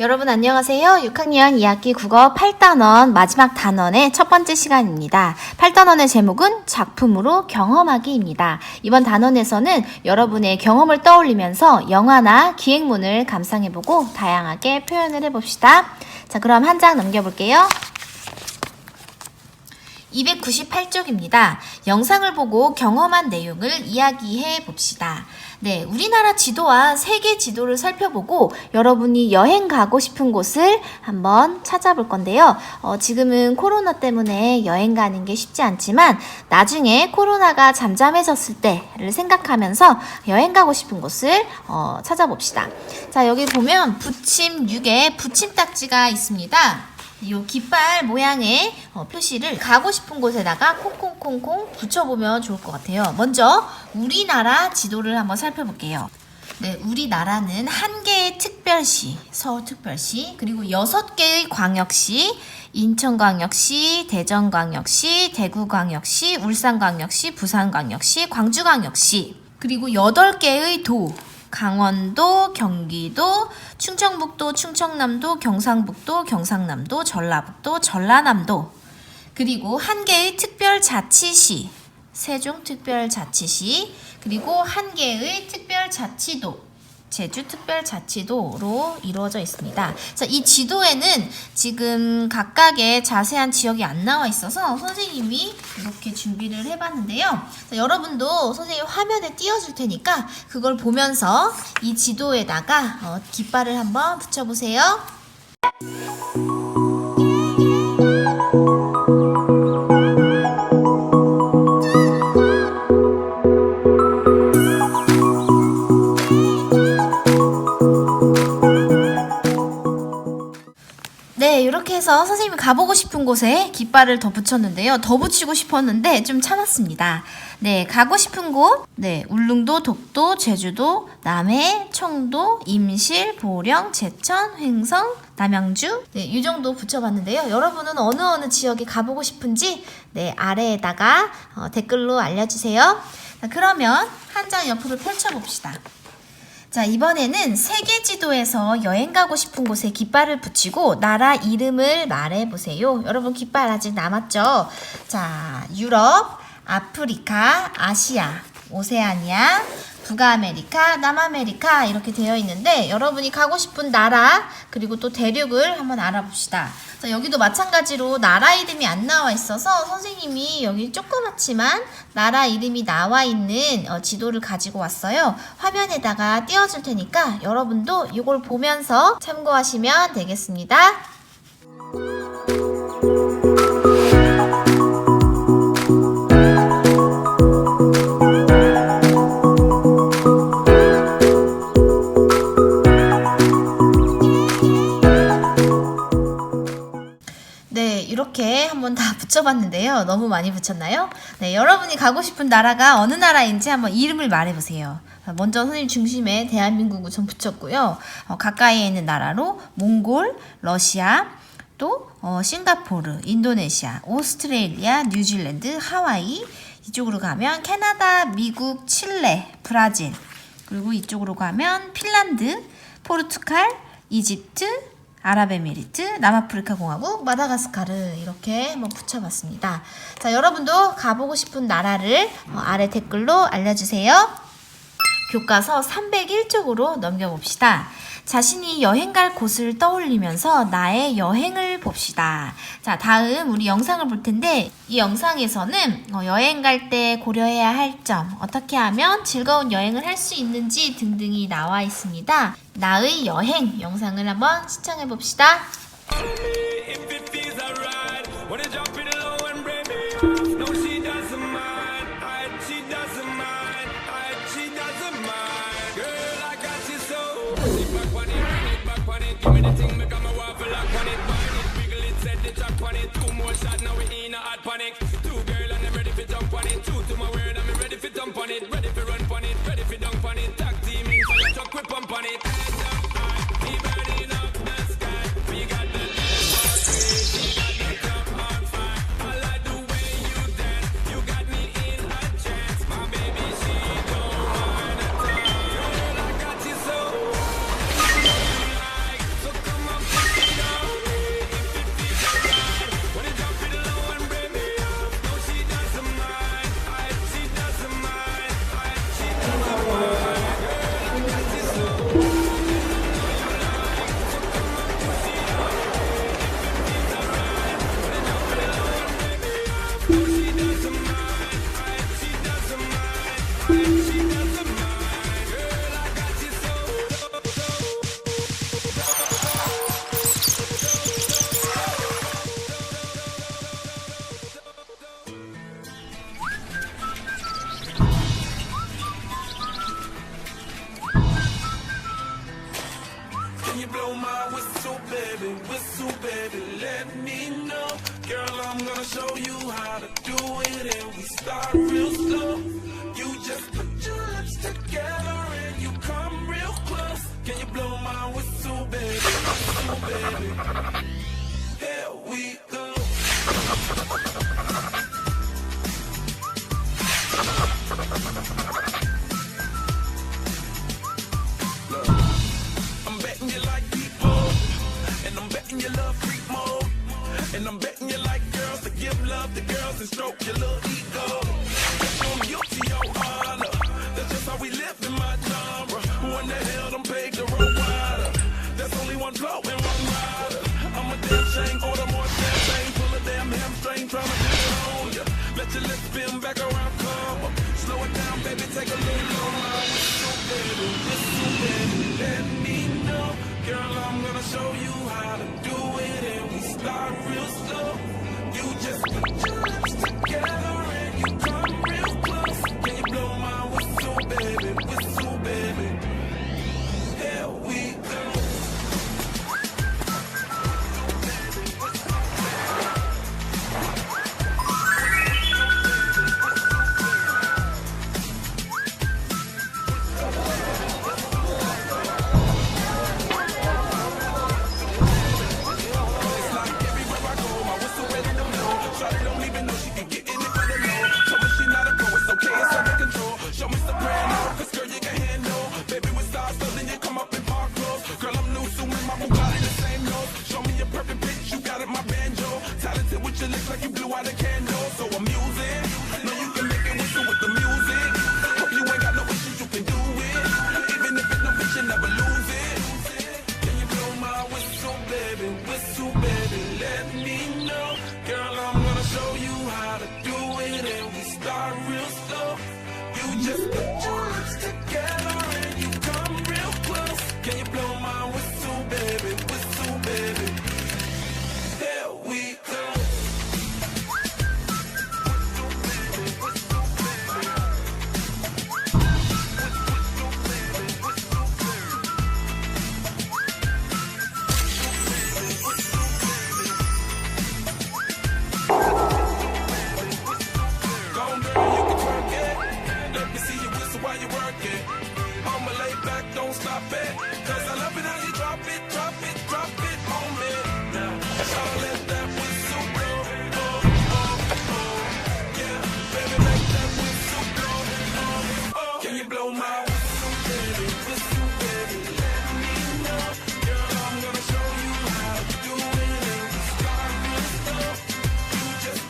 여러분 안녕하세요. 6학년 2학기 국어 8단원 마지막 단원의 첫 번째 시간입니다. 8단원의 제목은 작품으로 경험하기입니다. 이번 단원에서는 여러분의 경험을 떠올리면서 영화나 기행문을 감상해보고 다양하게 표현을 해봅시다. 자, 그럼 한 장 넘겨볼게요. 298쪽입니다. 영상을 보고 경험한 내용을 이야기해 봅시다. 네, 우리나라 지도와 세계 지도를 살펴보고 여러분이 여행 가고 싶은 곳을 한번 찾아볼 건데요. 어, 지금은 코로나 때문에 여행 가는 게 쉽지 않지만 나중에 코로나가 잠잠해졌을 때를 생각하면서 여행 가고 싶은 곳을 어, 찾아봅시다. 자, 여기 보면 부침 6에 부침 딱지가 있습니다. 이 깃발 모양의 어, 표시를 가고 싶은 곳에다가 콩콩콩콩 붙여보면 좋을 것 같아요. 먼저 우리나라 지도를 한번 살펴볼게요. 네, 우리나라는 한 개의 특별시, 서울특별시, 그리고 여섯 개의 광역시, 인천광역시, 대전광역시, 대구광역시, 울산광역시, 부산광역시, 광주광역시, 그리고 여덟 개의 도, 강원도, 경기도, 충청북도, 충청남도, 경상북도, 경상남도, 전라북도, 전라남도, 그리고 한 개의 특별자치시, 세종특별자치시, 그리고 한 개의 특별자치도, 제주특별자치도로 이루어져 있습니다. 자, 이 지도에는 지금 각각의 자세한 지역이 안 나와 있어서 선생님이 이렇게 준비를 해봤는데요. 자, 여러분도 선생님 화면에 띄워줄 테니까 그걸 보면서 이 지도에다가 어, 깃발을 한번 붙여보세요. 해서 선생님이 가보고 싶은 곳에 깃발을 더 붙였는데요. 더 붙이고 싶었는데 좀 참았습니다. 네, 가고 싶은 곳, 네, 울릉도, 독도, 제주도, 남해, 청도, 임실, 보령, 제천, 횡성, 남양주, 네, 이 정도 붙여봤는데요. 여러분은 어느 어느 지역에 가보고 싶은지, 네, 아래에다가 어, 댓글로 알려주세요. 자, 그러면 한 장 옆으로 펼쳐봅시다. 자, 이번에는 세계 지도에서 여행 가고 싶은 곳에 깃발을 붙이고 나라 이름을 말해 보세요. 여러분 깃발 아직 남았죠? 자, 유럽, 아프리카, 아시아, 오세아니아, 북아메리카, 남아메리카 이렇게 되어 있는데 여러분이 가고 싶은 나라 그리고 또 대륙을 한번 알아봅시다. 자, 여기도 마찬가지로 나라 이름이 안 나와 있어서 선생님이 여기 조그맣지만 나라 이름이 나와 있는 어, 지도를 가지고 왔어요. 화면에다가 띄워줄 테니까 여러분도 이걸 보면서 참고하시면 되겠습니다. 한번 다 붙여봤는데요. 너무 많이 붙였나요? 네, 여러분이 가고 싶은 나라가 어느 나라인지 한번 이름을 말해보세요. 먼저 선생님 중심에 대한민국을 좀 붙였고요. 어, 가까이에 있는 나라로 몽골, 러시아, 또 어, 싱가포르, 인도네시아, 오스트레일리아, 뉴질랜드, 하와이 이쪽으로 가면 캐나다, 미국, 칠레, 브라질 그리고 이쪽으로 가면 핀란드, 포르투갈, 이집트, 아랍에미리트, 남아프리카 공화국, 마다가스카르 이렇게 한번 붙여봤습니다. 자, 여러분도 가보고 싶은 나라를 어, 아래 댓글로 알려주세요. 교과서 301쪽으로 넘겨봅시다. 자신이 여행 갈 곳을 떠올리면서 나의 여행을 봅시다. 자, 다음 우리 영상을 볼 텐데 이 영상에서는 어, 여행 갈 때 고려해야 할 점, 어떻게 하면 즐거운 여행을 할 수 있는지 등등이 나와 있습니다. 나의 여행 영상을 한번 시청해 봅시다. Give me the thing, make a show you and stroke your little ego. I'm guilty, your honor. That's just how we live in my genre. Who in the hell done paved the road wider? There's only one blow and one rider. I'm a damn shame, order more champagne, pull a damn hamstring, tryna get it on ya. Let your lips spin back around, come up. Slow it down, baby, take a little longer. Whistle, baby, whistle, baby, let me know. Girl, I'm gonna show you how to do it, and we start real slow. Don't stop it. Cause I love it how you drop it, drop it, drop it on me. Now, let that whistle blow. Oh, oh, oh. Yeah, baby, make that whistle blow. Oh, oh. Can you blow my whistle, baby? Whistle, baby, let me know. Girl, I'm gonna show you how to do it. And we start real slow. You just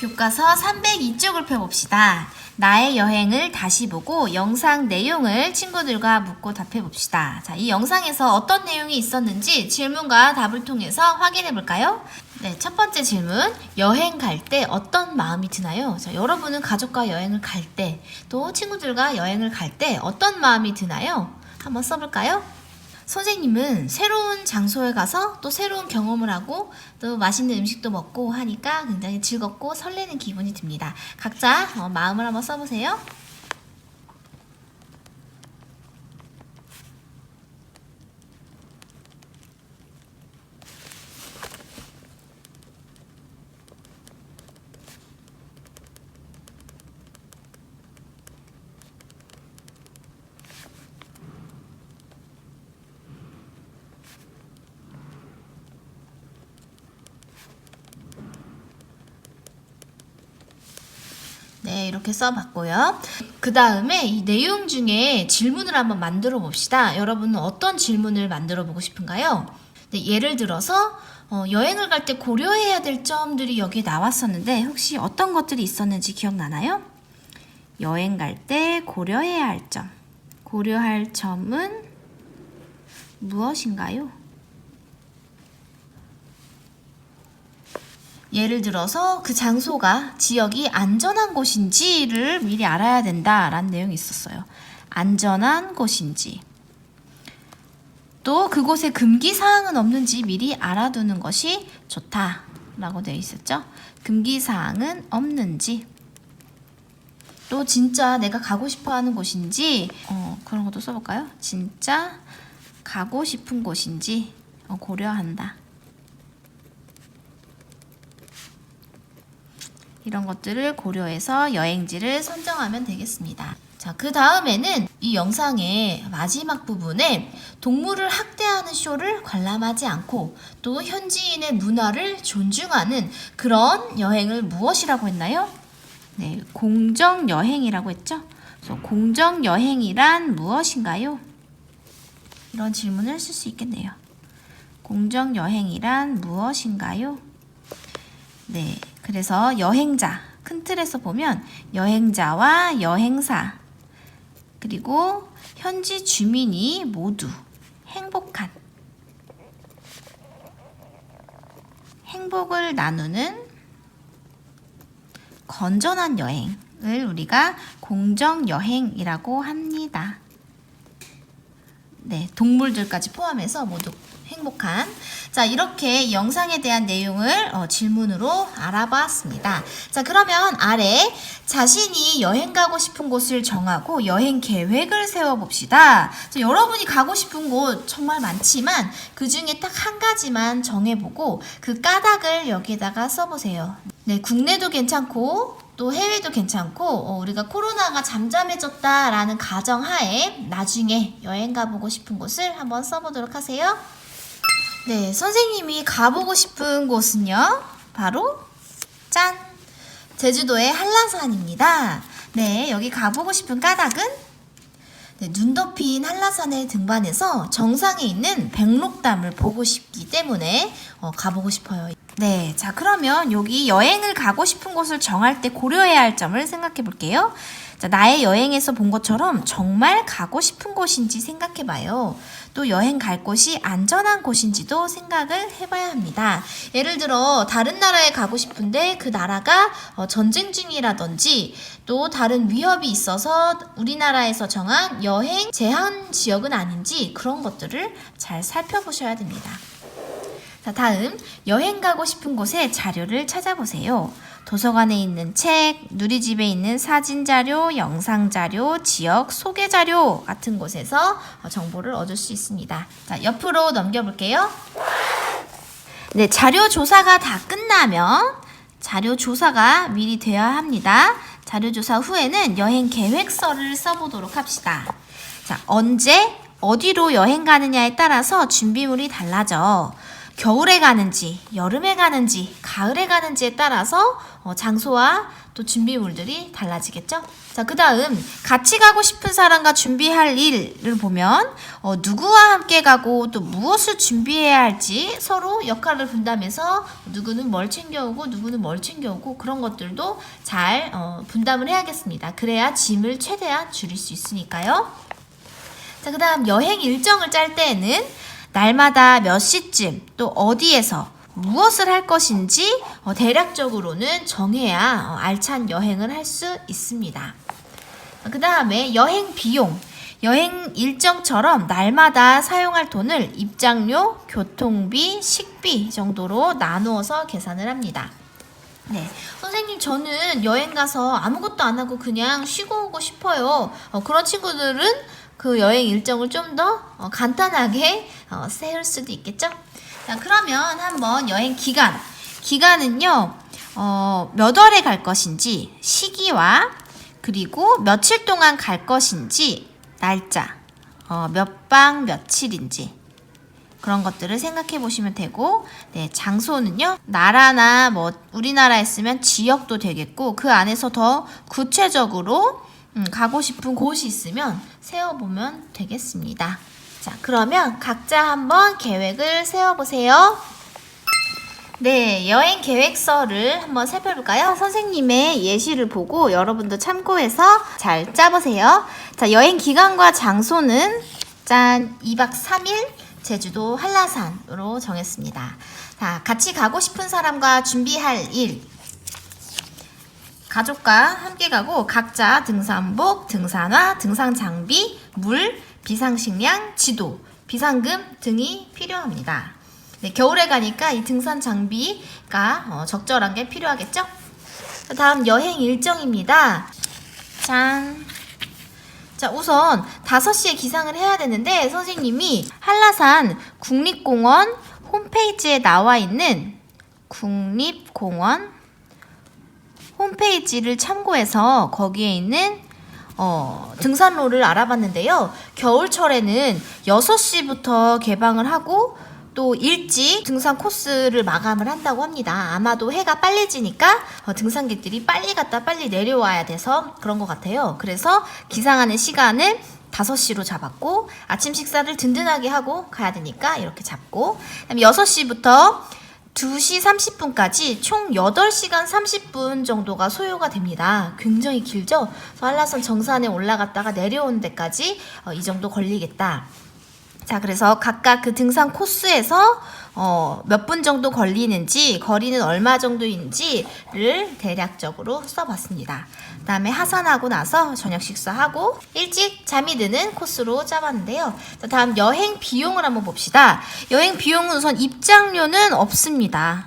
교과서 302쪽을 펴봅시다. 나의 여행을 다시 보고 영상 내용을 친구들과 묻고 답해 봅시다. 자, 이 영상에서 어떤 내용이 있었는지 질문과 답을 통해서 확인해 볼까요? 네, 첫 번째 질문. 여행 갈 때 어떤 마음이 드나요? 자, 여러분은 가족과 여행을 갈 때, 또 친구들과 여행을 갈 때 어떤 마음이 드나요? 한번 써볼까요? 선생님은 새로운 장소에 가서 또 새로운 경험을 하고 또 맛있는 음식도 먹고 하니까 굉장히 즐겁고 설레는 기분이 듭니다. 각자 어, 마음을 한번 써보세요. 네, 이렇게 써봤고요. 그 다음에 이 내용 중에 질문을 한번 만들어 봅시다. 여러분은 어떤 질문을 만들어 보고 싶은가요? 네, 예를 들어서 어, 여행을 갈 때 고려해야 될 점들이 여기에 나왔었는데 혹시 어떤 것들이 있었는지 기억나나요? 여행 갈 때 고려해야 할 점. 고려할 점은 무엇인가요? 예를 들어서 그 장소가 지역이 안전한 곳인지를 미리 알아야 된다라는 내용이 있었어요. 안전한 곳인지. 또 그곳에 금기 사항은 없는지 미리 알아두는 것이 좋다라고 되어 있었죠. 금기 사항은 없는지. 또 진짜 내가 가고 싶어 하는 곳인지 어, 그런 것도 써볼까요? 진짜 가고 싶은 곳인지 어, 고려한다. 이런 것들을 고려해서 여행지를 선정하면 되겠습니다. 자, 그 다음에는 이 영상의 마지막 부분에 동물을 학대하는 쇼를 관람하지 않고 또 현지인의 문화를 존중하는 그런 여행을 무엇이라고 했나요? 네, 공정 여행이라고 했죠. 그래서 공정 여행이란 무엇인가요? 이런 질문을 쓸 수 있겠네요. 공정 여행이란 무엇인가요? 네, 그래서 여행자 큰 틀에서 보면 여행자와 여행사 그리고 현지 주민이 모두 행복한 행복을 나누는 건전한 여행을 우리가 공정 여행이라고 합니다. 네, 동물들까지 포함해서 모두 행복한. 자, 이렇게 영상에 대한 내용을 어, 질문으로 알아봤습니다. 자, 그러면 아래 자신이 여행 가고 싶은 곳을 정하고 여행 계획을 세워봅시다. 자, 여러분이 가고 싶은 곳 정말 많지만 그 중에 딱 한 가지만 정해보고 그 까닭을 여기에다가 써보세요. 네, 국내도 괜찮고 또 해외도 괜찮고 어, 우리가 코로나가 잠잠해졌다라는 가정하에 나중에 여행 가보고 싶은 곳을 한번 써보도록 하세요. 네, 선생님이 가보고 싶은 곳은요, 바로 짠! 제주도의 한라산입니다. 네, 여기 가보고 싶은 까닭은 네, 눈 덮인 한라산에 등반해서 정상에 있는 백록담을 보고 싶기 때문에 어, 가보고 싶어요. 네, 자 그러면 여기 여행을 가고 싶은 곳을 정할 때 고려해야 할 점을 생각해 볼게요. 자, 나의 여행에서 본 것처럼 정말 가고 싶은 곳인지 생각해 봐요. 또 여행 갈 곳이 안전한 곳인지도 생각을 해 봐야 합니다. 예를 들어 다른 나라에 가고 싶은데 그 나라가 어, 전쟁 중이라든지 또 다른 위협이 있어서 우리나라에서 정한 여행 제한 지역은 아닌지 그런 것들을 잘 살펴보셔야 됩니다. 자, 다음 여행 가고 싶은 곳의 자료를 찾아보세요. 도서관에 있는 책, 누리집에 있는 사진 자료, 영상 자료, 지역 소개 자료 같은 곳에서 어, 정보를 얻을 수 있습니다. 자, 옆으로 넘겨볼게요. 네, 자료 조사가 다 끝나면 자료 조사가 미리 되어야 합니다. 자료 조사 후에는 여행 계획서를 써보도록 합시다. 자, 언제, 어디로 여행 가느냐에 따라서 준비물이 달라져. 겨울에 가는지, 여름에 가는지, 가을에 가는지에 따라서 어, 장소와 또 준비물들이 달라지겠죠? 자, 그 다음, 같이 가고 싶은 사람과 준비할 일을 보면, 어, 누구와 함께 가고 또 무엇을 준비해야 할지 서로 역할을 분담해서 누구는 뭘 챙겨오고 누구는 뭘 챙겨오고 그런 것들도 잘 어, 분담을 해야겠습니다. 그래야 짐을 최대한 줄일 수 있으니까요. 자, 그 다음 여행 일정을 짤 때에는 날마다 몇 시쯤 또 어디에서 무엇을 할 것인지 어, 대략적으로는 정해야 어, 알찬 여행을 할 수 있습니다. 그 다음에 여행 비용. 여행 일정처럼 날마다 사용할 돈을 입장료, 교통비, 식비 정도로 나누어서 계산을 합니다. 네. 선생님, 저는 여행 가서 아무것도 안 하고 그냥 쉬고 오고 싶어요. 어, 그런 친구들은 그 여행 일정을 좀더 어, 간단하게 어, 세울 수도 있겠죠? 자, 그러면 한번 여행 기간. 기간은요, 어, 몇 월에 갈 것인지, 시기와, 그리고 며칠 동안 갈 것인지, 날짜, 어, 몇박 며칠인지, 그런 것들을 생각해 보시면 되고, 네, 장소는요, 나라나 뭐, 우리나라에 쓰면 지역도 되겠고, 그 안에서 더 구체적으로 음, 가고 싶은 곳이 있으면 세워보면 되겠습니다. 자, 그러면 각자 한번 계획을 세워보세요. 네, 여행 계획서를 한번 살펴볼까요? 선생님의 예시를 보고 여러분도 참고해서 잘 짜보세요. 자, 여행 기간과 장소는 짠, 2박 3일 제주도 한라산으로 정했습니다. 자, 같이 가고 싶은 사람과 준비할 일. 가족과 함께 가고 각자 등산복, 등산화, 등산 장비, 물, 비상식량, 지도, 비상금 등이 필요합니다. 네, 겨울에 가니까 이 등산 장비가 어, 적절한 게 필요하겠죠? 다음 여행 일정입니다. 짠. 자, 우선 5시에 기상을 해야 되는데 선생님이 한라산 국립공원 홈페이지에 나와 있는 국립공원 홈페이지를 참고해서 거기에 있는 어, 등산로를 알아봤는데요. 겨울철에는 6시부터 개방을 하고 또 일찍 등산 코스를 마감을 한다고 합니다. 아마도 해가 빨리 지니까 어, 등산객들이 빨리 갔다 빨리 내려와야 돼서 그런 것 같아요. 그래서 기상하는 시간을 5시로 잡았고 아침 식사를 든든하게 하고 가야 되니까 이렇게 잡고 그다음에 6시부터 2시 30분까지 총 8시간 30분 정도가 소요가 됩니다. 굉장히 길죠? 한라산 정산에 올라갔다가 내려오는 데까지 어, 이 정도 걸리겠다. 자, 그래서 각각 그 등산 코스에서 어, 몇 분 정도 걸리는지, 거리는 얼마 정도인지를 대략적으로 써봤습니다. 그 다음에 하산하고 나서 저녁 식사하고 일찍 잠이 드는 코스로 짜봤는데요. 자, 다음 여행 비용을 한번 봅시다. 여행 비용은 우선 입장료는 없습니다.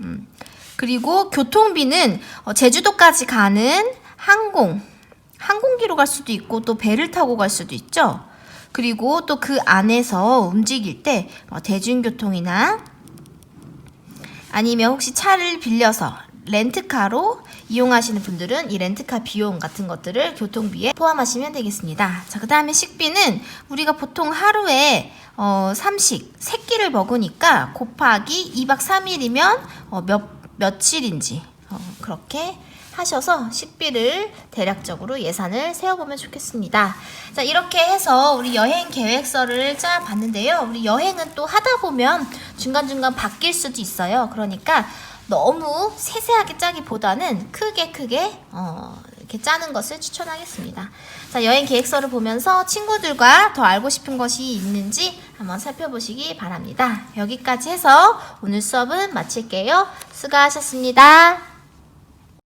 음, 그리고 교통비는 어, 제주도까지 가는 항공, 항공기로 갈 수도 있고 또 배를 타고 갈 수도 있죠. 그리고 또 그 안에서 움직일 때 어, 대중교통이나 아니면 혹시 차를 빌려서 렌트카로 이용하시는 분들은 이 렌트카 비용 같은 것들을 교통비에 포함하시면 되겠습니다. 자, 그 다음에 식비는 우리가 보통 하루에 어, 삼식, 세 끼를 먹으니까 곱하기 2박 3일이면 어, 몇, 며칠인지 어, 그렇게 하셔서 식비를 대략적으로 예산을 세워보면 좋겠습니다. 자, 이렇게 해서 우리 여행 계획서를 짜봤는데요. 우리 여행은 또 하다 보면 중간중간 바뀔 수도 있어요. 그러니까 너무 세세하게 짜기보다는 크게 크게 어, 이렇게 짜는 것을 추천하겠습니다. 자, 여행 계획서를 보면서 친구들과 더 알고 싶은 것이 있는지 한번 살펴보시기 바랍니다. 여기까지 해서 오늘 수업은 마칠게요. 수고하셨습니다.